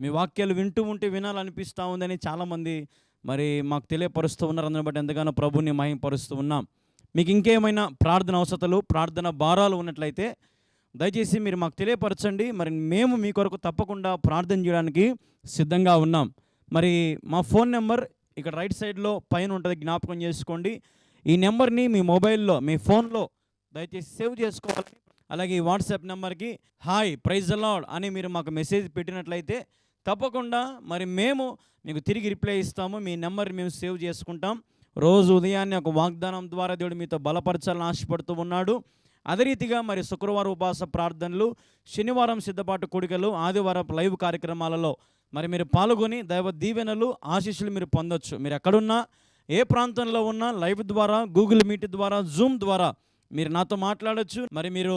మీ వాక్యాలు వింటూ ఉంటే వినాలనిపిస్తూ ఉందని చాలామంది మరి మాకు తెలియపరుస్తూ ఉన్నారు. అందుని బట్టి ఎంతగానో ప్రభుని మహింపరుస్తూ ఉన్నాం. మీకు ఇంకేమైనా ప్రార్థన అవసరాలు ప్రార్థన భారాలు ఉన్నట్లయితే దయచేసి మీరు మాకు తెలియపరచండి. మరి మేము మీ కొరకు తప్పకుండా ప్రార్థన చేయడానికి సిద్ధంగా ఉన్నాం. మరి మా ఫోన్ నెంబర్ ఇక్కడ రైట్ సైడ్లో పైన ఉంటుంది జ్ఞాపకం చేసుకోండి. ఈ నెంబర్ని మీ మొబైల్లో మీ ఫోన్లో దయచేసి సేవ్ చేసుకోవాలి. అలాగే ఈ వాట్సాప్ నెంబర్కి హాయ్ ప్రైజ్ అలాడ్ అని మీరు మాకు మెసేజ్ పెట్టినట్లయితే తప్పకుండా మరి మేము మీకు తిరిగి రిప్లై ఇస్తాము. మీ నెంబర్ మేము సేవ్ చేసుకుంటాం. రోజు ఉదయాన్నే ఒక వాగ్దానం ద్వారా దేవుడు మీతో బలపరచాలని ఆశపడుతూ ఉన్నాడు. అదే రీతిగా మరి శుక్రవారం ఉపవాస ప్రార్థనలు శనివారం సిద్ధపాటు కూడికలు ఆదివారం లైవ్ కార్యక్రమాలలో మరి మీరు పాల్గొని దైవ దీవెనలు ఆశీస్సులు మీరు పొందొచ్చు. మీరు ఎక్కడున్నా ఏ ప్రాంతంలో ఉన్నా లైవ్ ద్వారా గూగుల్ మీట్ ద్వారా జూమ్ ద్వారా మీరు నాతో మాట్లాడచ్చు. మరి మీరు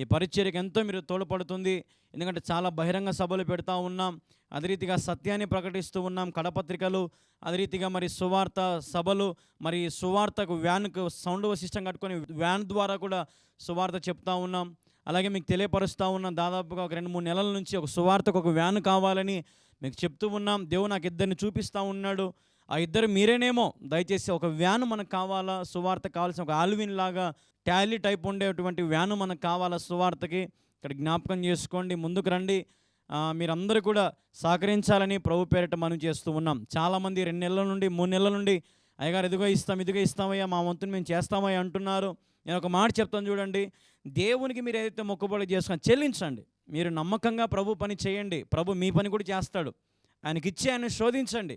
ఈ పరిచర్యకు ఎంతో మీరు తోడ్పడుతుంది. ఎందుకంటే చాలా బహిరంగ సభలు పెడతా ఉన్నాం. అదే రీతిగా సత్యాన్ని ప్రకటిస్తూ ఉన్నాం. కడపత్రికలు అదే రీతిగా మరి సువార్త సభలు మరి సువార్తకు వ్యాన్కు సౌండ్ సిస్టమ్ కట్టుకొని వ్యాన్ ద్వారా కూడా సువార్త చెప్తా ఉన్నాం. అలాగే మీకు తెలియపరుస్తూ ఉన్నాం. దాదాపుగా ఒక రెండు మూడు నెలల నుంచి ఒక సువార్తకు ఒక వ్యాన్ కావాలని మీకు చెప్తూ ఉన్నాం. దేవుడు నాకు ఇద్దరిని చూపిస్తూ ఉన్నాడు. ఆ ఇద్దరు మీరేనేమో దయచేసి ఒక వ్యాన్ మనకు కావాలా? సువార్త కావాల్సిన ఒక ఆల్విన్ లాగా టాలీ టైప్ ఉండేటువంటి వ్యాను మనకు కావాలా సువార్తకి? ఇక్కడ జ్ఞాపకం చేసుకోండి ముందుకు రండి. మీరందరూ కూడా సహకరించాలని ప్రభు పేరిట మనం చేస్తూ ఉన్నాం. చాలామంది రెండు నెలల నుండి మూడు నెలల నుండి అయ్యగారు ఇదిగో ఇస్తాం ఇదిగో ఇస్తామయ్యా మా వంతుని మేము చేస్తామయ్యా అంటున్నారు. నేను ఒక మాట చెప్తాను చూడండి. దేవునికి మీరు ఏదైతే మొక్కుబడి చేసుకుని చెల్లించండి. మీరు నమ్మకంగా ప్రభు పని చేయండి. ప్రభు మీ పని కూడా చేస్తాడు. ఆయనకిచ్చి ఆయన శోధించండి.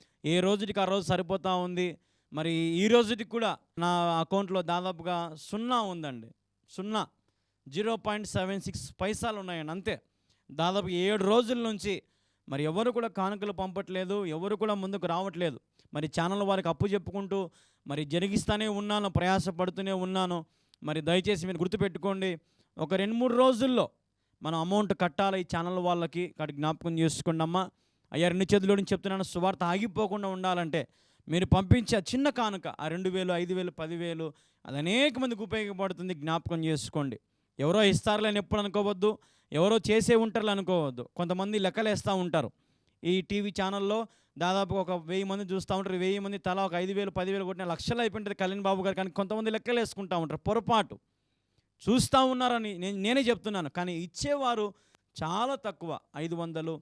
ఏ రోజుకి ఆ రోజు సరిపోతూ ఉంది? మరి ఈ రోజుకి కూడా నా అకౌంట్లో దాదాపుగా సున్నా ఉందండి. సున్నా. జీరో పాయింట్ సెవెన్ సిక్స్ పైసాలు ఉన్నాయండి అంతే. దాదాపు ఏడు రోజుల నుంచి మరి ఎవరు కూడా కానుకలు పంపట్లేదు ఎవరు కూడా ముందుకు రావట్లేదు. మరి ఛానల్ వారికి అప్పు చెప్పుకుంటూ మరి జరిగిస్తూనే ఉన్నాను ప్రయాసపడుతూనే ఉన్నాను. మరి దయచేసి మీరు గుర్తుపెట్టుకోండి ఒక రెండు మూడు రోజుల్లో మనం అమౌంట్ కట్టాలి ఈ ఛానల్ వాళ్ళకి? ఇక్కడ జ్ఞాపకం చేసుకోండి అమ్మా అయ్యా రెండు చేతుల్లో నుంచి చెప్తున్నాను సువార్త ఆగిపోకుండా ఉండాలంటే మీరు పంపించే చిన్న కానుక ఆ రెండు వేలు ఐదు వేలు పదివేలు అది అనేక మందికి ఉపయోగపడుతుంది జ్ఞాపకం చేసుకోండి. ఎవరో ఇస్తారులే అని ఎప్పుడు అనుకోవద్దు ఎవరో చేసే ఉంటారులే అనుకోవద్దు. కొంతమంది లెక్కలేస్తూ ఉంటారు. ఈ టీవీ ఛానల్లో దాదాపు ఒక వెయ్యి మంది చూస్తూ ఉంటారు. వెయ్యి మంది తలా ఒక ఐదు వేలు పదివేలు కొట్టిన లక్షలు అయిపోయింటుంది కళ్యాణ్ బాబు గారు. కానీ కొంతమంది లెక్కలు వేసుకుంటూ ఉంటారు. పొరపాటు. చూస్తూ ఉన్నారని నేను నేనే చెప్తున్నాను. కానీ ఇచ్చేవారు చాలా తక్కువ. ఐదు వందలు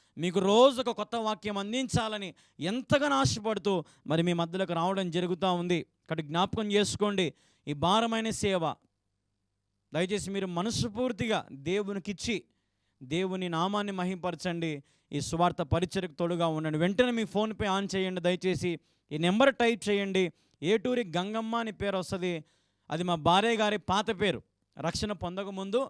మీకు రోజు ఒక కొత్త వాక్యం అందించాలని ఎంతగానో ఆశపడుతూ మరి మీ మధ్యలోకి రావడం జరుగుతూ ఉంది. కాబట్టి జ్ఞాపకం చేసుకోండి. ఈ భారమైన సేవ దయచేసి మీరు మనస్ఫూర్తిగా దేవునికిచ్చి దేవుని నామాన్ని మహింపరచండి. ఈ స్వార్థ పరిచయకు తోడుగా ఉండండి. వెంటనే మీ ఫోన్పే ఆన్ చేయండి. దయచేసి ఈ నెంబర్ టైప్ చేయండి. ఏటూరి గంగమ్మ అని పేరు వస్తుంది. అది మా భార్య గారి పాత పేరు. రక్షణ పొందకముందు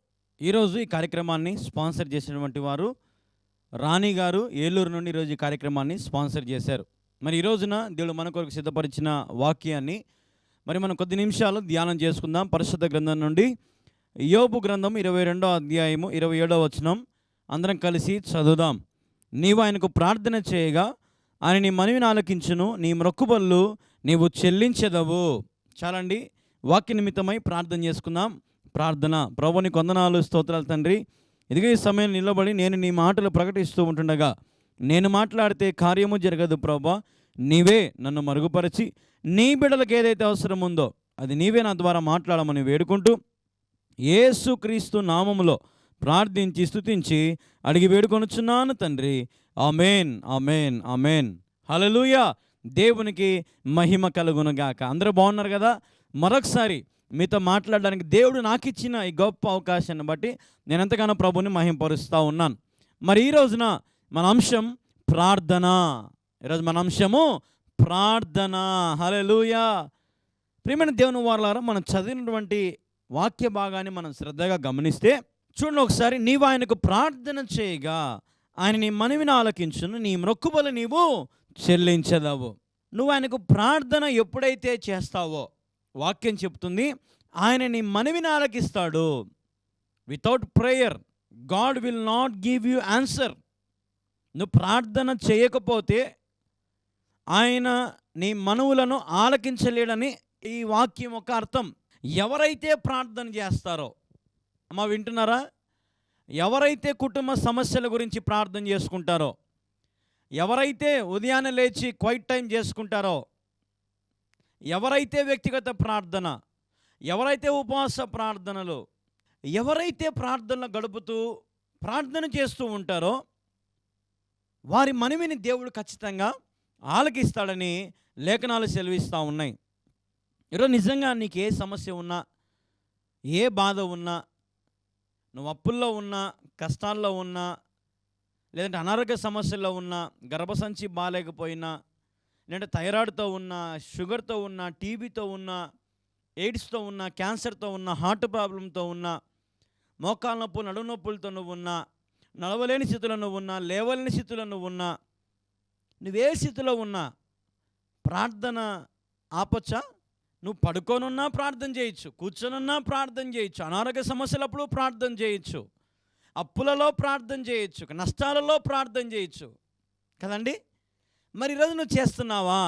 ఈరోజు ఈ కార్యక్రమాన్ని స్పాన్సర్ చేసినటువంటి వారు రాణి గారు ఏలూరు నుండి ఈరోజు ఈ కార్యక్రమాన్ని స్పాన్సర్ చేశారు. మరి ఈ రోజున దేవుడు మన కొరకు సిద్ధపరిచిన వాక్యాన్ని మరి మనం కొద్ది నిమిషాలు ధ్యానం చేసుకుందాం. పరిశుద్ధ గ్రంథం నుండి యోబు గ్రంథం ఇరవై రెండో అధ్యాయము ఇరవై ఏడో వచనం. అందరం కలిసి చదువుదాం. నీవు ఆయనకు ప్రార్థన చేయగా ఆయన నీ మనవిని ఆలకించును నీ మొక్కుబళ్ళు నీవు చెల్లించదవు. చాలండి. వాక్య నిమిత్తమై ప్రార్థన చేసుకుందాం. ప్రార్థన. ప్రభుని కొందనాలు స్తోత్రాలు తండ్రి. ఇదిగే ఈ సమయం నిలబడి నేను నీ మాటలు ప్రకటిస్తూ ఉంటుండగా నేను మాట్లాడితే కార్యము జరగదు ప్రభా. నీవే నన్ను మరుగుపరిచి నీ బిడ్డలకు ఏదైతే అవసరం ఉందో అది నీవే నా ద్వారా మాట్లాడమని వేడుకుంటూ ఏసు క్రీస్తు నామములో ప్రార్థించి స్తుతించి అడిగి వేడుకొనుచున్నాను తండ్రి. Amen amen amen. హల్లెలూయా. దేవునికి మహిమ కలుగునుగాక. అందరూ బాగున్నారు కదా? మరొకసారి మీతో మాట్లాడడానికి దేవుడు నాకు ఇచ్చిన ఈ గొప్ప అవకాశాన్ని బట్టి నేను ఎంతగానో ప్రభుని మహింపరుస్తూ ఉన్నాను. మరి ఈ రోజున మన అంశం ప్రార్థన. ఈరోజు మన అంశము ప్రార్థన. హలెలుయా ప్రియమైన దేవుని వారులారా మనం చదివినటువంటి వాక్య భాగాన్ని మనం శ్రద్ధగా గమనిస్తే చూడండి ఒకసారి నీవు ఆయనకు ప్రార్థన చేయగా ఆయన నీ మనవిని ఆలకించును నీ మొక్కుబలు నీవు చెల్లించదవు. నువ్వు ఆయనకు ప్రార్థన ఎప్పుడైతే చేస్తావో వాక్యం చెప్తుంది ఆయన నీ మనవిని ఆలకిస్తాడు without prayer God will not give you answer నువ్వు ప్రార్థన చేయకపోతే ఆయన నీ మనవులను ఆలకించలేడని ఈ వాక్యం ఒక అర్థం. ఎవరైతే ప్రార్థన చేస్తారో అమ్మ వింటున్నారా? ఎవరైతే కుటుంబ సమస్యల గురించి ప్రార్థన చేసుకుంటారో ఎవరైతే ఉదయాన్నే లేచి క్వైట్ టైం చేసుకుంటారో ఎవరైతే వ్యక్తిగత ప్రార్థన ఎవరైతే ఉపవాస ప్రార్థనలు ఎవరైతే ప్రార్థనలు గడుపుతూ ప్రార్థన చేస్తూ ఉంటారో వారి మనవిని దేవుడు ఖచ్చితంగా ఆలకిస్తాడని లేఖనాలు సెలవిస్తూ ఉన్నాయి. ఈరోజు నిజంగా నీకు ఏ సమస్య ఉన్నా ఏ బాధ ఉన్నా నువ్వు అప్పుల్లో ఉన్నా కష్టాల్లో ఉన్నా లేదంటే అనారోగ్య సమస్యల్లో ఉన్నా గర్భసంచి బాగాలేకపోయినా లేదంటే థైరాయిడ్తో ఉన్న షుగర్తో ఉన్న టీబీతో ఉన్న ఎయిడ్స్తో ఉన్న క్యాన్సర్తో ఉన్న హార్ట్ ప్రాబ్లంతో ఉన్న మోకాల నొప్పు నడుము నొప్పులతో నువ్వు ఉన్నా నడవలేని స్థితిలో నువ్వు ఉన్నా లేవలేని స్థితిలో నువ్వు ఉన్నా నువ్వే స్థితిలో ఉన్నా ప్రార్థన ఆపచ్చా? నువ్వు పడుకోనున్నా ప్రార్థన చేయొచ్చు కూర్చొనున్నా ప్రార్థన చేయొచ్చు అనారోగ్య సమస్యలప్పుడు ప్రార్థన చేయొచ్చు అప్పులలో ప్రార్థన చేయొచ్చు నష్టాలలో ప్రార్థన చేయొచ్చు. కదండి? మరి ఈరోజు నువ్వు చేస్తున్నావా?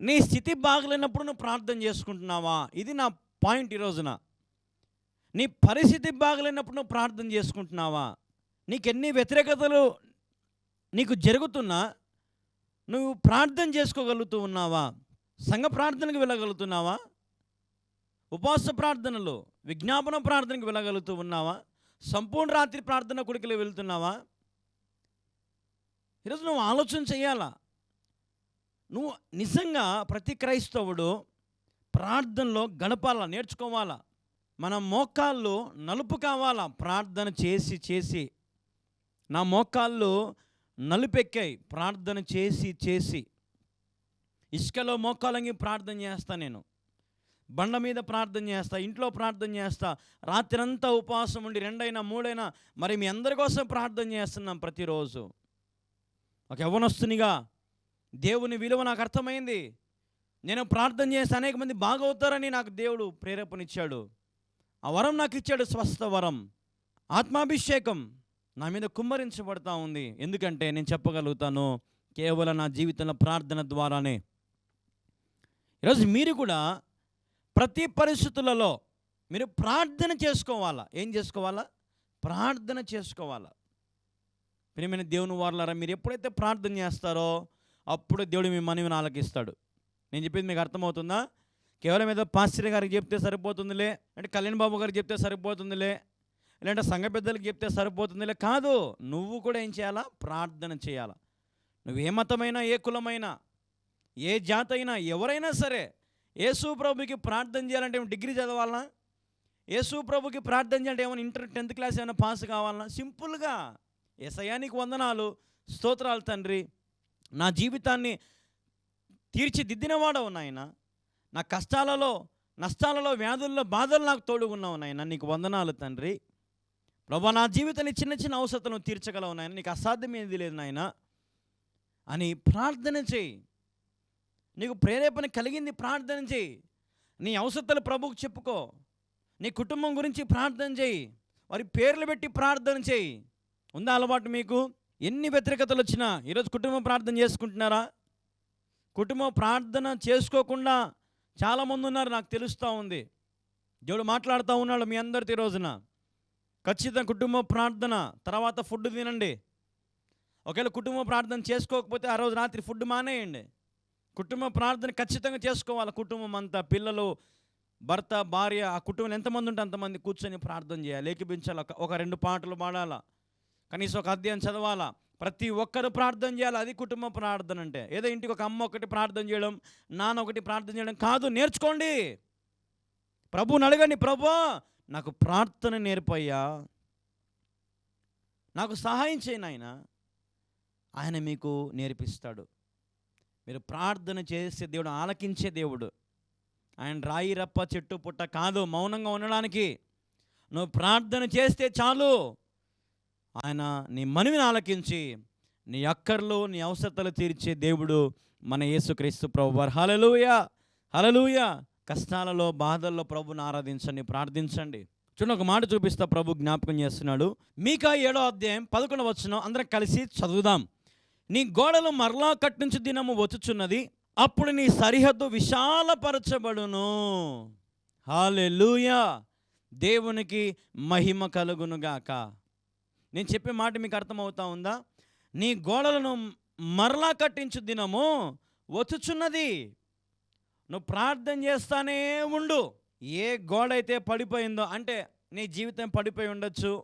నీ స్థితి బాగలేనప్పుడు నువ్వు ప్రార్థన చేసుకుంటున్నావా? ఇది నా పాయింట్ ఈరోజున నీ పరిస్థితి బాగలేనప్పుడు నువ్వు ప్రార్థన చేసుకుంటున్నావా? నీకు ఎన్ని వ్యతిరేకతలు నీకు జరుగుతున్నా నువ్వు ప్రార్థన చేసుకోగలుగుతూ ఉన్నావా? సంఘ ప్రార్థనకు వెళ్ళగలుగుతున్నావా? ఉపవాస ప్రార్థనలు విజ్ఞాపన ప్రార్థనకు వెళ్ళగలుగుతూ ఉన్నావా? సంపూర్ణ రాత్రి ప్రార్థన కొడుకులు వెళ్తున్నావా? ఈరోజు నువ్వు ఆలోచన చేయాలా? నువ్వు నిజంగా ప్రతి క్రైస్తవుడు ప్రార్థనలో గడపాలా నేర్చుకోవాలా? మన మోకాళ్ళు నలుపు కావాలా? ప్రార్థన చేసి చేసి. నా మోకాళ్ళు నలుపెక్కాయి. ప్రార్థన చేసి చేసి. ఇసుకలో మోకాలంగి ప్రార్థన చేస్తా నేను. బండ మీద ప్రార్థన చేస్తా ఇంట్లో ప్రార్థన చేస్తా. రాత్రంతా ఉపవాసం ఉండి రెండైనా మూడైనా మరి మీ అందరి కోసం ప్రార్థన చేస్తున్నాం ప్రతిరోజు. ఒక యవ్వనస్తునిగా దేవుని విలువ నాకు అర్థమైంది. నేను ప్రార్థన చేసి అనేక మంది బాగవుతారని నాకు దేవుడు ప్రేరేపణిచ్చాడు. ఆ వరం నాకు ఇచ్చాడు స్వస్థ వరం. ఆత్మాభిషేకం నా మీద కుమ్మరించబడతా ఉంది. ఎందుకంటే నేను చెప్పగలుగుతాను కేవలం నా జీవితంలో ప్రార్థన ద్వారానే. ఈరోజు మీరు కూడా ప్రతి పరిస్థితులలో మీరు ప్రార్థన చేసుకోవాలా? ఏం చేసుకోవాలా? ప్రార్థన చేసుకోవాలా? ప్రియమైన దేవుని వారులారా మీరు ఎప్పుడైతే ప్రార్థన చేస్తారో అప్పుడు దేవుడు మీ మనవిని ఆలకిస్తాడు నేను చెప్పేది మీకు అర్థమవుతుందా? కేవలం ఏదో పాస్టర్ గారికి చెప్తే సరిపోతుందిలే అంటే కళ్యాణ్ బాబు గారికి చెప్తే సరిపోతుందిలే లేదంటే సంఘ పెద్దలకు చెప్తే సరిపోతుందిలే కాదు. నువ్వు కూడా ఏం చేయాలా? ప్రార్థన చేయాలా. నువ్వు ఏ మతమైనా ఏ కులమైనా ఏ జాతి అయినా ఎవరైనా సరే యేసు ప్రభుకి ప్రార్థన చేయాలంటే ఏమైనా డిగ్రీ చదవాలనా? యేసు ప్రభుకి ప్రార్థన చేయాలంటే ఏమైనా ఇంటర్ టెన్త్ క్లాస్ ఏమైనా పాస్ కావాలనా? సింపుల్గా. ఏసయానికి వందనాలు. స్తోత్రాలు తండ్రి. నా జీవితాన్ని తీర్చిదిద్దినవాడవు నాయన. నా కష్టాలలో నష్టాలలో వ్యాధుల్లో బాధలు నాకు తోడుగున్నావు నాయన. నీకు వందనాలు తండ్రి. ప్రభా నా జీవితాన్ని చిన్న చిన్న అవసరతను తీర్చగలవు నాయన. నీకు అసాధ్యమేది లేదు నాయన. అని ప్రార్థన చేయి. నీకు ప్రేరేపణ కలిగింది ప్రార్థన చేయి. నీ అవసరతలు ప్రభుకు చెప్పుకో. నీ కుటుంబం గురించి ప్రార్థన చేయి. వారి పేర్లు పెట్టి ప్రార్థన చేయి. ఉందా అలవాటు మీకు? ఎన్ని వ్యతిరేకతలు వచ్చినా ఈరోజు కుటుంబ ప్రార్థన చేసుకుంటున్నారా? కుటుంబ ప్రార్థన చేసుకోకుండా చాలామంది ఉన్నారు నాకు తెలుస్తూ ఉంది. దేవుడు మాట్లాడుతూ ఉన్నాడు మీ అందరితో ఈ రోజున. ఖచ్చితంగా కుటుంబ ప్రార్థన తర్వాత ఫుడ్ తినండి. ఒకవేళ కుటుంబ ప్రార్థన చేసుకోకపోతే ఆ రోజు రాత్రి ఫుడ్ మానేయండి. కుటుంబ ప్రార్థన ఖచ్చితంగా చేసుకోవాలి. కుటుంబం అంతా పిల్లలు భర్త భార్య ఆ కుటుంబం ఎంతమంది ఉంటే అంతమంది కూర్చొని ప్రార్థన చేయాలి. ఏకీపించాలి ఒక- ఒక రెండు పాటలు పాడాలా? కనీసం ఒక అధ్యాయం చదవాలా? ప్రతి ఒక్కరు ప్రార్థన చేయాలి అది కుటుంబ ప్రార్థన అంటే. ఏదో ఇంటికి ఒక అమ్మ ఒకటి ప్రార్థన చేయడం నాన్న ఒకటి ప్రార్థన చేయడం కాదు నేర్చుకోండి. ప్రభుని అడగండి ప్రభు నాకు ప్రార్థన నేర్పయ్యా. నాకు సహాయం చేయను ఆయన ఆయన మీకు నేర్పిస్తాడు. మీరు ప్రార్థన చేసే దేవుడు ఆలకించే దేవుడు. ఆయన రాయి రప్ప చెట్టు పుట్ట కాదు మౌనంగా ఉండడానికి. నువ్వు ప్రార్థన చేస్తే చాలు. ఆయన నీ మనవిని ఆలకించి నీ అక్కర్లు నీ అవసరతలు తీర్చే దేవుడు మన యేసుక్రీస్తు ప్రభు వారు హలలుయ హలలుయ కష్టాలలో బాధల్లో ప్రభుని ఆరాధించండి ప్రార్థించండి. చూడండి ఒక మాట చూపిస్తా ప్రభు జ్ఞాపకం చేస్తున్నాడు. మీకా ఏడో అధ్యాయం పదకొండు వచ్చిన అందరం కలిసి చదువుదాం. నీ గోడలు మరలా కట్టించు దినము వచ్చుచున్నది అప్పుడు నీ సరిహద్దు విశాలపరచబడును. హాలెలుయా దేవునికి మహిమ కలుగునుగాక. నేను చెప్పే మాట మీకు అర్థమవుతా ఉందా? నీ గోడలను మరలా కట్టించు దినము వచ్చుచున్నది. నువ్వు ప్రార్థన చేస్తానే ఉండు. ఏ గోడ అయితే పడిపోయిందో అంటే నీ జీవితం పడిపోయి ఉండొచ్చు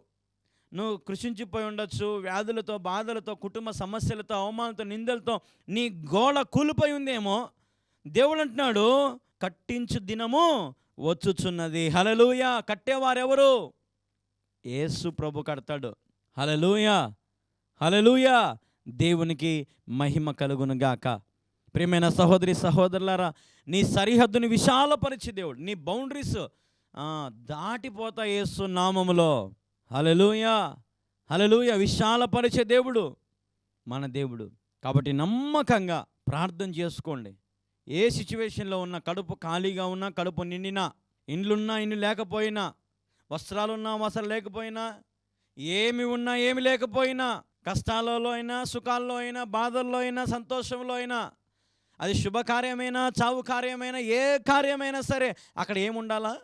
నువ్వు కృషించిపోయి ఉండొచ్చు వ్యాధులతో బాధలతో కుటుంబ సమస్యలతో అవమానంతో నిందలతో నీ గోడ కూలిపోయి ఉందేమో దేవుడు అంటున్నాడు కట్టించు దినము వచ్చుచున్నది. హలలుయ కట్టేవారెవరు? యేసు ప్రభు కడతాడు. హలలుయ హలలుయ దేవునికి మహిమ కలుగును గాక. ప్రియమైన సహోదరి సహోదరులారా నీ సరిహద్దుని విశాలపరిచి దేవుడు నీ బౌండరీస్ దాటిపోతా యేసు నామములో. హలలుయ హలలుయ విశాలపరిచే దేవుడు మన దేవుడు. కాబట్టి నమ్మకంగా ప్రార్థన చేసుకోండి. ఏ సిచ్యువేషన్లో ఉన్నా కడుపు ఖాళీగా ఉన్నా కడుపు నిండినా ఇండ్లున్నా ఇండ్లు లేకపోయినా వస్త్రాలున్నా వస్త్రాలు లేకపోయినా ఏమి ఉన్నా ఏమి లేకపోయినా కష్టాలలో అయినా సుఖాల్లో అయినా బాధల్లో అయినా సంతోషంలో అయినా అది శుభకార్యమైనా చావు కార్యమైనా ఏ కార్యమైనా సరే అక్కడ ఏముండాలా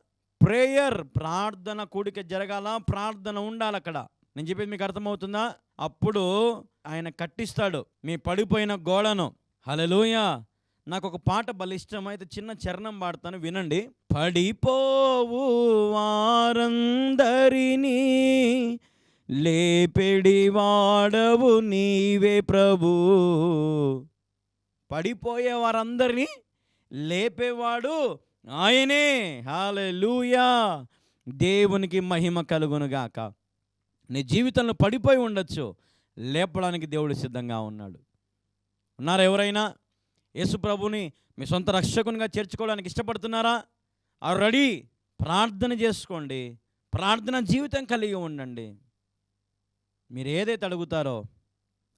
ప్రేయర్ ప్రార్థన కూడిక జరగాల ప్రార్థన ఉండాలి అక్కడ. నేను చెప్పేది మీకు అర్థమవుతుందా? అప్పుడు ఆయన కట్టిస్తాడు మీ పడిపోయిన గోడను. హలలోయ నాకు ఒక పాట భలే అయితే చిన్న చరణం పాడతాను వినండి. పడిపోవు వారందరినీ లేపెడి వాడవు నీవే ప్రభు. పడిపోయే వారందరినీ లేపేవాడు ఆయనే. హాలూయా దేవునికి మహిమ కలుగునుగాక. నీ జీవితంలో పడిపోయి ఉండొచ్చు. లేపడానికి దేవుడు సిద్ధంగా ఉన్నాడు. ఉన్నారా ఎవరైనా? యేసు ప్రభుని మీ సొంత రక్షకునిగా చేర్చుకోవడానికి ఇష్టపడుతున్నారా? ఆ రెడీ. ప్రార్థన చేసుకోండి. ప్రార్థన జీవితం కలిగి ఉండండి. మీరు ఏదైతే అడుగుతారో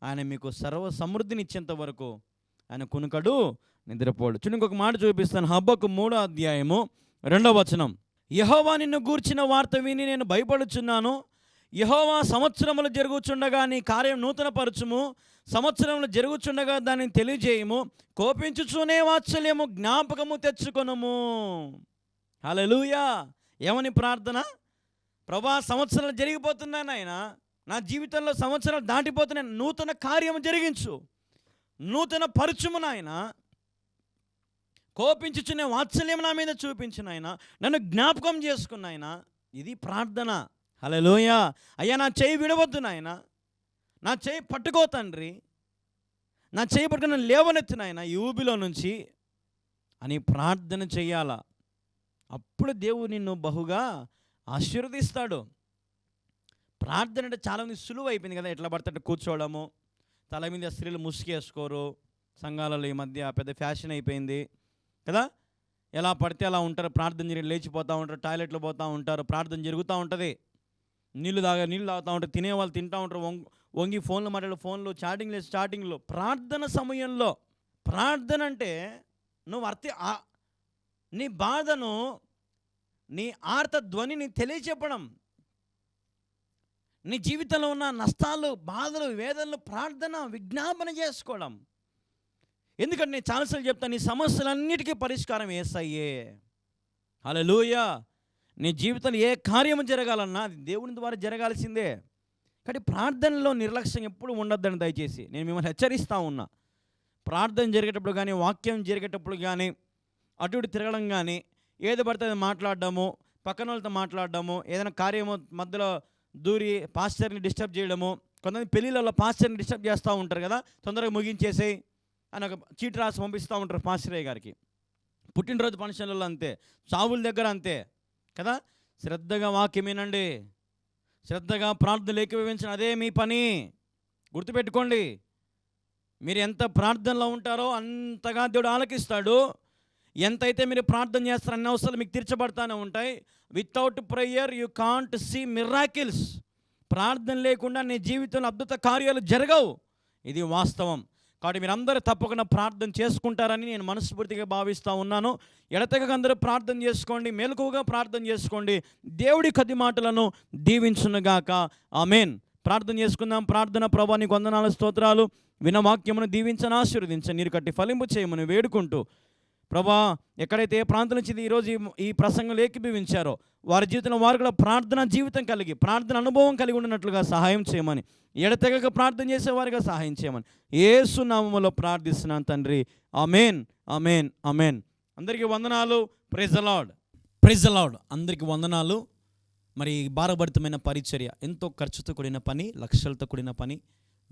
ఆయన మీకు సర్వ సమృద్ధిని ఇచ్చేంత వరకు ఆయన కునుకడు నిద్రపోడు. చూడండి ఇంకొక మాట చూపిస్తాను. హబ్బకు మూడో అధ్యాయము రెండవ వచనం. యహోవా నిన్ను గూర్చిన వార్త విని నేను భయపడుచున్నాను. యహోవా సంవత్సరములు జరుగుచుండగా నీ కార్యం నూతనపరచుము. సంవత్సరములు జరుగుచుండగా దాన్ని తెలియజేయము. కోపించుచూనే వాత్సల్యము జ్ఞాపకము తెచ్చుకొనము. హలలుయా ఏమని ప్రార్థన? ప్రభా సంవత్సరాలు జరిగిపోతున్నాయి నాయన. నా జీవితంలో సంవత్సరాలు దాటిపోతున్నాయి నూతన కార్యము జరిగించు. నూతన పరుచుము నాయన. కోపించుచునే వాత్సల్యం నా మీద చూపించిన ఆయన నన్ను జ్ఞాపకం చేసుకున్న ఆయన ఇది ప్రార్థన. హలోయ అయ్యా నా చేయి విడవద్దు నాయన. నా చేయి పట్టుకో తండ్రి. నా చేయి పట్టుకుని నన్ను లేవనెత్తిన ఆయన ఈ ఊబిలో నుంచి. అని ప్రార్థన చెయ్యాలా అప్పుడు దేవుడు నిన్ను బహుగా ఆశీర్వదిస్తాడు. ప్రార్థన అంటే చాలామంది సులువు అయిపోయింది కదా. ఎట్లా పడితే కూర్చోవడము. తల మీద స్త్రీలు ముసుగేసుకోరు. సంఘాలలో ఈ మధ్య పెద్ద ఫ్యాషన్ అయిపోయింది కదా. ఎలా పడితే అలా ఉంటారు. ప్రార్థన జరిగి లేచిపోతూ ఉంటారు. టాయిలెట్లో పోతూ ఉంటారు. ప్రార్థన జరుగుతూ ఉంటుంది. నీళ్ళు తాగా నీళ్ళు తాగుతూ ఉంటారు. తినే వాళ్ళు తింటూ ఉంటారు. వంగి వంగి ఫోన్లు మాట్లాడే ఫోన్లు చాటింగ్ లేదు స్టార్టింగ్లో ప్రార్థన సమయంలో ప్రార్థన అంటే నువ్వు అర్థ ఆ- నీ బాధను నీ ఆర్త ధ్వనిని తెలియచెప్పడం. నీ జీవితంలో ఉన్న నష్టాలు బాధలు వేదనలు ప్రార్థన విజ్ఞాపన చేసుకోవడం. ఎందుకంటే నేను చాలాసార్లు చెప్తాను నీ సమస్యలన్నిటికీ పరిష్కారం ఏసయ్యే. లూయ నీ జీవితంలో ఏ కార్యము జరగాలన్నా అది దేవుని ద్వారా జరగాల్సిందే. కానీ ప్రార్థనలో నిర్లక్ష్యం ఎప్పుడు ఉండొద్దని దయచేసి నేను మిమ్మల్ని హెచ్చరిస్తూ ఉన్నా. ప్రార్థన జరిగేటప్పుడు కానీ వాక్యం జరిగేటప్పుడు కానీ అటు ఇటు తిరగడం కానీ ఏది పడితే అది మాట్లాడడము పక్కన వాళ్ళతో మాట్లాడడము ఏదైనా కార్యము మధ్యలో దూరి పాస్టర్ని డిస్టర్బ్ చేయడము. కొంతమంది పెళ్ళిళ్ళలో పాస్టర్ని డిస్టర్బ్ చేస్తూ ఉంటారు కదా. తొందరగా ముగించేసేయి అని ఒక చీటి రాసి పంపిస్తూ ఉంటారు పాస్టరయ్య గారికి. పుట్టినరోజు ఫంక్షన్లలో అంతే. చావుల దగ్గర అంతే. కదా? శ్రద్ధగా వాక్యమేనండి శ్రద్ధగా ప్రార్థనలు ఏకీభవించిన అదే మీ పని. గుర్తుపెట్టుకోండి. మీరు ఎంత ప్రార్థనలో ఉంటారో అంతగా దేవుడు ఆలకిస్తాడు. ఎంతైతే మీరు ప్రార్థన చేస్తారో అన్ని అవసరాలు మీకు తీర్చబడతానే ఉంటాయి. Without prayer you can't see miracles ప్రార్థన లేకుండా నీ జీవితంలో అద్భుత కార్యాలు జరగవు. ఇది వాస్తవం. కాబట్టి మీరందరూ తప్పకుండా ప్రార్థన చేసుకుంటారని నేను మనస్ఫూర్తిగా భావిస్తూ ఉన్నాను. ఎడతెగక అందరూ ప్రార్థన చేసుకోండి మెలకువగా ప్రార్థన చేసుకోండి. దేవుడి కది మాటలను దీవించునుగాక. ఆమెన్. ప్రార్థన చేసుకుందాం. ప్రార్థన ప్రభా నీకు వందనాల స్తోత్రాలు. వినవాక్యమును దీవించను దీవించని ఆశీర్వదించని. నీరు కట్టి ఫలింపు చేయమని వేడుకుంటూ ప్రభా ఎక్కడైతే ఏ ప్రాంతం నుంచి ఈరోజు ఈ- ఈ ఏకీభవించారో వారి జీవితంలో వారు కూడా ప్రార్థన జీవితం కలిగి ప్రార్థన అనుభవం కలిగి ఉన్నట్లుగా సహాయం చేయమని ఎడతెగక ప్రార్థన చేసేవారిగా సహాయం చేయమని ఏసు నామములో ప్రార్థిస్తున్నాను తండ్రి. అమేన్ అమేన్ అమేన్ అందరికీ వందనాలు. ప్రైజ్ అలాడ్ ప్రైజ్ అందరికీ వందనాలు. మరి భారభరితమైన పరిచర్య ఎంతో ఖర్చుతో కూడిన పని లక్షలతో కూడిన పని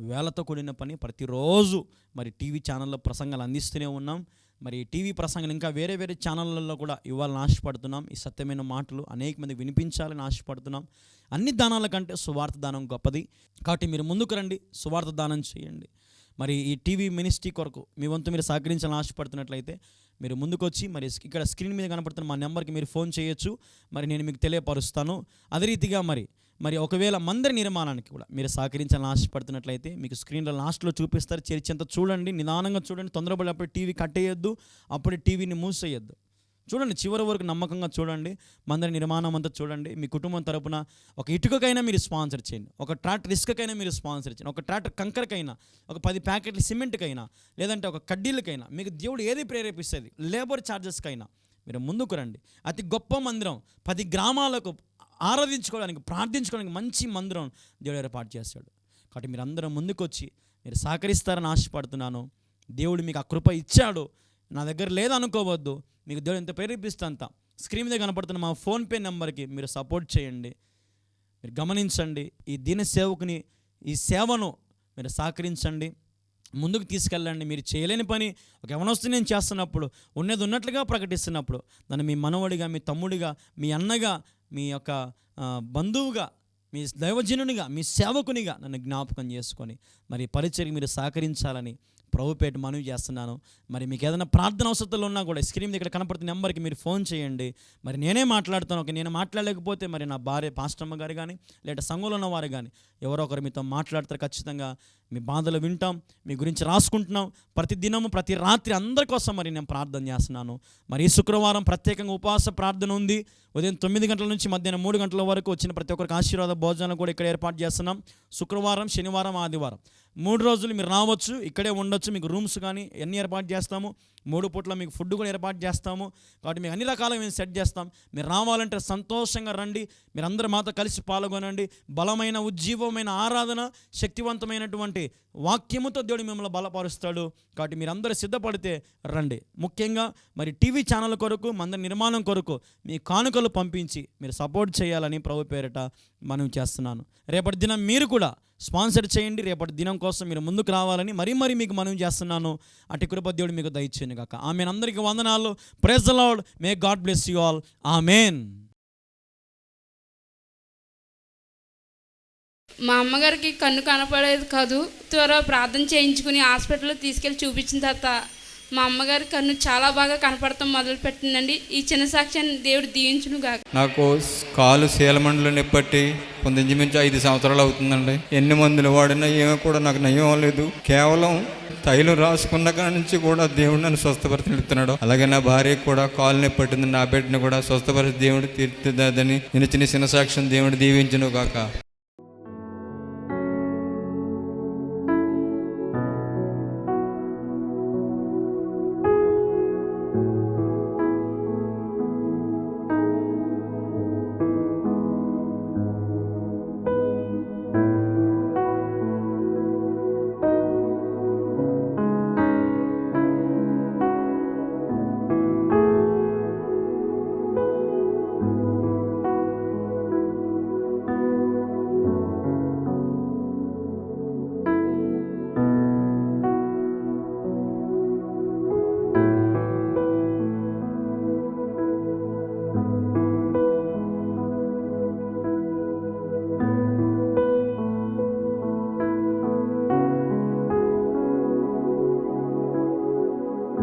వేలతో కూడిన పని ప్రతిరోజు మరి టీవీ ఛానల్లో ప్రసంగాలు అందిస్తూనే ఉన్నాం. మరి టీవీ ప్రసంగాలు ఇంకా వేరే వేరే ఛానళ్ళల్లో కూడా ఇవ్వాలని ఆశపడుతున్నాం. ఈ సత్యమైన మాటలు అనేక మంది వినిపించాలని ఆశపడుతున్నాం. అన్ని దానాల కంటే సువార్త దానం గొప్పది. కాబట్టి మీరు ముందుకు రండి సువార్త దానం చేయండి. మరి ఈ టీవీ మినిస్ట్రీ కొరకు మీ వంతు మీరు సహకరించాలని ఆశపడుతున్నట్లయితే మీరు ముందుకొచ్చి మరి ఇక్కడ స్క్రీన్ మీద కనపడుతున్న మా నెంబర్కి మీరు ఫోన్ చేయొచ్చు. మరి నేను మీకు తెలియపరుస్తాను. అదే రీతిగా మరి మరి ఒకవేళ మందిర నిర్మాణానికి కూడా మీరు సహకరించాలని ఆశపడుతున్నట్లయితే మీకు స్క్రీన్లో లాస్ట్లో చూపిస్తారు. చర్చి అంతా చూడండి నిదానంగా చూడండి. తొందరపడి అప్పుడు టీవీ కట్టేయొద్దు అప్పుడు టీవీని మూసేయొద్దు. చూడండి చివరి వరకు నమ్మకంగా చూడండి. మందిర నిర్మాణం అంతా చూడండి. మీ కుటుంబం తరపున ఒక ఇటుకకైనా మీరు స్పాన్సర్ చేయండి. ఒక ట్రాక్టర్ ఇసుకకైనా మీరు స్పాన్సర్ చేయండి. ఒక ట్రాక్టర్ కంకరకైనా ఒక పది ప్యాకెట్ల సిమెంట్కైనా లేదంటే ఒక కడ్డీలకైనా మీకు దేవుడు ఏది ప్రేరేపిస్తుంది? లేబర్ ఛార్జెస్కైనా మీరు ముందుకు రండి. అతి గొప్ప మందిరం పది గ్రామాలకు ఆరాధించుకోవడానికి ప్రార్థించుకోవడానికి మంచి మందిరం దేవుడు ఏర్పాటు చేస్తాడు కాబట్టి మీరు అందరం ముందుకొచ్చి మీరు సహకరిస్తారని ఆశపడుతున్నాను. దేవుడు మీకు ఆ కృప ఇచ్చాడు. నా దగ్గర లేదనుకోవద్దు. మీకు దేవుడు ఎంత ప్రేరేపిస్తా స్క్రీన్ మీద కనపడుతున్న మా ఫోన్పే నెంబర్కి మీరు సపోర్ట్ చేయండి. మీరు గమనించండి. ఈ దీన సేవకుని ఈ సేవను మీరు సహకరించండి. ముందుకు తీసుకెళ్ళండి. మీరు చేయలేని పని ఒక యవనొస్తు నేను చేస్తున్నప్పుడు ఉన్నది ఉన్నట్లుగా ప్రకటిస్తున్నప్పుడు నన్ను మీ మనవడిగా మీ తమ్ముడిగా మీ అన్నగా మీ యొక్క బంధువుగా మీ దైవజనునిగా మీ సేవకునిగా నన్ను జ్ఞాపకం చేసుకొని మరి పరిచయం మీరు సహకరించాలని ప్రభుపేట మనవి చేస్తున్నాను. మరి మీకు ఏదైనా ప్రార్థన అవసరాలు ఉన్నా కూడా స్క్రీన్ ఇక్కడ కనపడుతున్న నెంబర్కి మీరు ఫోన్ చేయండి. మరి నేనే మాట్లాడుతాను. ఒక నేను మాట్లాడలేకపోతే మరి నా భార్య పాస్టమ్మ గారు కానీ లేదా సంఘంలో ఉన్న వారు కానీ ఎవరో ఒకరు మీతో మాట్లాడతారు ఖచ్చితంగా. మీ బాధలు వింటాం మీ గురించి రాసుకుంటున్నాం. ప్రతి దినము ప్రతి రాత్రి అందరి కోసం మరి నేను ప్రార్థన చేస్తున్నాను. మరి ఈ శుక్రవారం ప్రత్యేకంగా ఉపవాస ప్రార్థన ఉంది. ఉదయం తొమ్మిది గంటల నుంచి మధ్యాహ్నం మూడు గంటల వరకు వచ్చిన ప్రతి ఒక్కరికి ఆశీర్వాద భోజనాలు కూడా ఇక్కడ ఏర్పాటు చేస్తున్నాం. శుక్రవారం శనివారం ఆదివారం. మూడు రోజులు మీరు రావచ్చు ఇక్కడే ఉండొచ్చు మీకు రూమ్స్ కానీ అన్ని ఏర్పాటు చేస్తాము మూడు పూట్ల మీకు ఫుడ్ కూడా ఏర్పాటు చేస్తాము కాబట్టి మీకు అన్ని రకాలుగా మేము సెట్ చేస్తాం. మీరు రావాలంటే సంతోషంగా రండి మీరు అందరూ మాతో కలిసి పాల్గొనండి. బలమైన ఉజ్జీవమైన ఆరాధన శక్తివంతమైనటువంటి వాక్యముతో దేవుడు మిమ్మల్ని బలపరుస్తాడు. కాబట్టి మీరు అందరు సిద్ధపడితే రండి. ముఖ్యంగా మరి టీవీ ఛానల్ కొరకు మందిర నిర్మాణం కొరకు మీ కానుకలు పంపించి మీరు సపోర్ట్ చేయాలని ప్రభు పేరిట మనం చేస్తున్నాను. రేపటి దినం మీరు కూడా స్పాన్సర్ చేయండి. రేపటి దినం కోసం మీరు ముందుకు రావాలని మరీ మరీ మీకు మనం చేస్తున్నాను. అటు కృప దేవుడు మీకు దయచేయను కాక ఆమె అందరికీ వందనాలు. Praise lord may God bless you all amen మా అమ్మగారికి కన్ను కనపడేది కాదు. త్వర ప్రార్థన చేయించుకుని హాస్పిటల్లో తీసుకెళ్ళి చూపించిన తర్వాత మా అమ్మగారి కన్ను చాలా బాగా కనపడటం మొదలుపెట్టిందండి. ఈ చిన్న సాక్ష్యాన్ని దేవుడు దీవించును గాక. నాకు కాలు శీలమండలు నిప్పట్టి కొంత మించి ఐదు సంవత్సరాలు అవుతుందండి. ఎన్ని మందులు వాడినా ఏమీ కూడా నాకు నయం లేదు కేవలం తైలం రాసుకున్న కాడి నుంచి కూడా దేవుడు నన్ను స్వస్థపరచుతున్నాడు అలాగే నా భార్య కూడా కాలు నొప్పి పట్టింది నా బిడ్డను కూడా స్వస్థపరిచి దేవుడు తీర్చిదని నేను చిన్న చిన్న సాక్ష్యం దేవుడు దీవించును గాక.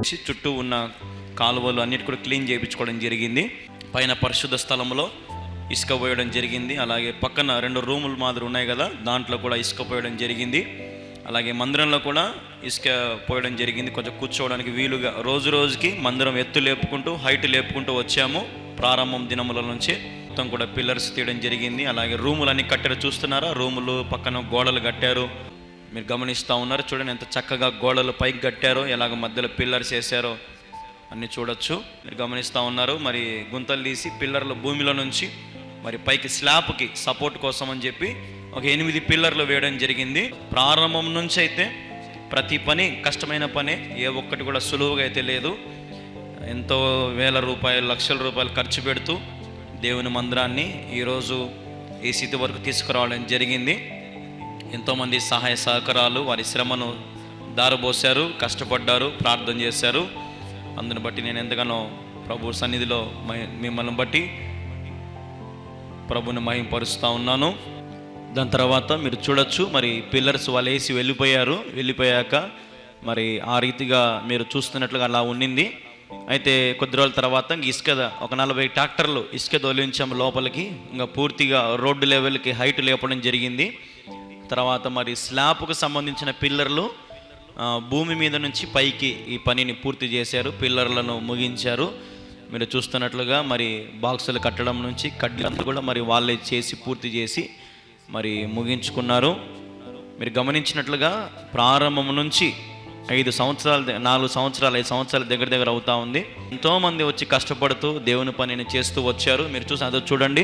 చుట్టూ ఉన్న కాలువలు అన్నిటి కూడా క్లీన్ చేయించుకోవడం జరిగింది. పైన పరిశుద్ధ స్థలంలో ఇసుక పోయడం జరిగింది. అలాగే పక్కన రెండు రూములు మాదిరి ఉన్నాయి కదా దాంట్లో కూడా ఇసుక పోయడం జరిగింది. అలాగే మందిరంలో కూడా ఇసుక పోయడం జరిగింది. కొంచెం కూర్చోవడానికి వీలుగా రోజు రోజుకి మందిరం ఎత్తు లేపుకుంటూ హైట్ లేపుకుంటూ వచ్చాము. ప్రారంభం దినముల నుంచి మొత్తం కూడా పిల్లర్స్ తీయడం జరిగింది. అలాగే రూములు అన్ని కట్టారు చూస్తున్నారా? రూములు పక్కన గోడలు కట్టారు. మీరు గమనిస్తూ ఉన్నారు చూడండి ఎంత చక్కగా గోడలు పైకి కట్టారో ఎలాగ మధ్యలో పిల్లర్స్ వేసారో అన్ని చూడొచ్చు. మీరు గమనిస్తూ ఉన్నారు మరి గుంతలు తీసి పిల్లర్లు భూమిలో నుంచి మరి పైకి స్లాబ్కి సపోర్ట్ కోసం అని చెప్పి ఒక ఎనిమిది పిల్లర్లు వేయడం జరిగింది. ప్రారంభం నుంచి అయితే ప్రతి పని కష్టమైన పని ఏ ఒక్కటి కూడా సులువుగా అయితే లేదు. ఎంతో వేల రూపాయలు లక్షల రూపాయలు ఖర్చు పెడుతూ దేవుని మందిరాన్ని ఈరోజు ఈ స్థితి వరకు తీసుకురావడం జరిగింది. ఎంతోమంది సహాయ సహకారాలు వారి శ్రమను దారబోసారు కష్టపడ్డారు ప్రార్థన చేశారు. అందుని బట్టి నేను ఎంతగానో ప్రభు సన్నిధిలో మిమ్మల్ని బట్టి ప్రభుని మహింపరుస్తూ ఉన్నాను. దాని తర్వాత మీరు చూడొచ్చు మరి పిల్లర్స్ వాళ్ళు వేసి వెళ్ళిపోయారు. వెళ్ళిపోయాక మరి ఆ రీతిగా మీరు చూస్తున్నట్లుగా అలా ఉండింది. అయితే కొద్ది రోజుల తర్వాత ఇంక ఇసుక ఒక నలభై ట్రాక్టర్లు ఇసుక దొలించాము లోపలికి. ఇంకా పూర్తిగా రోడ్డు లెవెల్కి హైట్ లేపడం జరిగింది. తర్వాత మరి స్లాబ్కు సంబంధించిన పిల్లర్లు భూమి మీద నుంచి పైకి ఈ పనిని పూర్తి చేశారు పిల్లర్లను ముగించారు. మీరు చూస్తున్నట్లుగా మరి బాక్సులు కట్టడం నుంచి కడ్లంతా కూడా మరి వాళ్ళే చేసి పూర్తి చేసి మరి ముగించుకున్నారు. మీరు గమనించినట్లుగా ప్రారంభం నుంచి ఐదు సంవత్సరాల నాలుగు సంవత్సరాలు ఐదు సంవత్సరాల దగ్గర దగ్గర అవుతా ఉంది. ఎంతోమంది వచ్చి కష్టపడుతూ దేవుని పనిని చేస్తూ వచ్చారు. మీరు చూసి అదో చూడండి.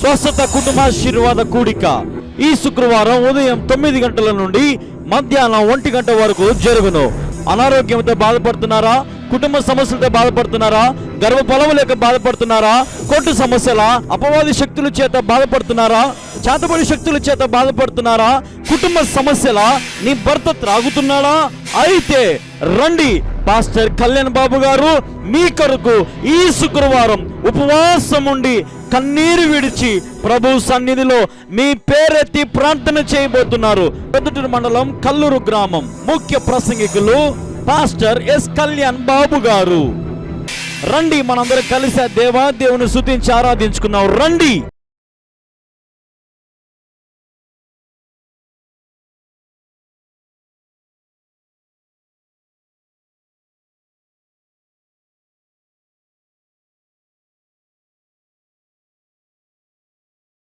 స్వస్థత కుటుంబాశీర్వాద కూడిక. ఈ శుక్రవారం ఉదయం తొమ్మిది గంటల నుండి మధ్యాహ్నం ఒంటి గంట వరకు జరుగును. అనారోగ్యంతో బాధపడుతున్నారా? కుటుంబ సమస్యలతో బాధపడుతున్నారా? గర్భఫలము లేక బాధపడుతున్నారా? కొట్టు సమస్యల అపవాది శక్తుల చేత బాధపడుతున్నారా? చేతబడి శక్తుల చేత బాధపడుతున్నారా? కుటుంబ సమస్యల నీ భర్త త్రాగుతున్నాడా? అయితే రండి పాస్టర్ కళ్యాణ్ బాబు గారు మీ కొరకు ఈ శుక్రవారం ఉపవాసం ఉండి కన్నీరు విడిచి ప్రభు సన్నిధిలో మీ పేరెత్తి ప్రార్థన చేయబోతున్నారు. పెద్దటూరు మండలం కల్లూరు గ్రామం. ముఖ్య ప్రసంగికులు పాస్టర్ ఎస్ కళ్యాణ్ బాబు గారు. రండి మనందరం కలిసి దేవా దేవుని శుతించి ఆరాధించుకున్నాం రండి.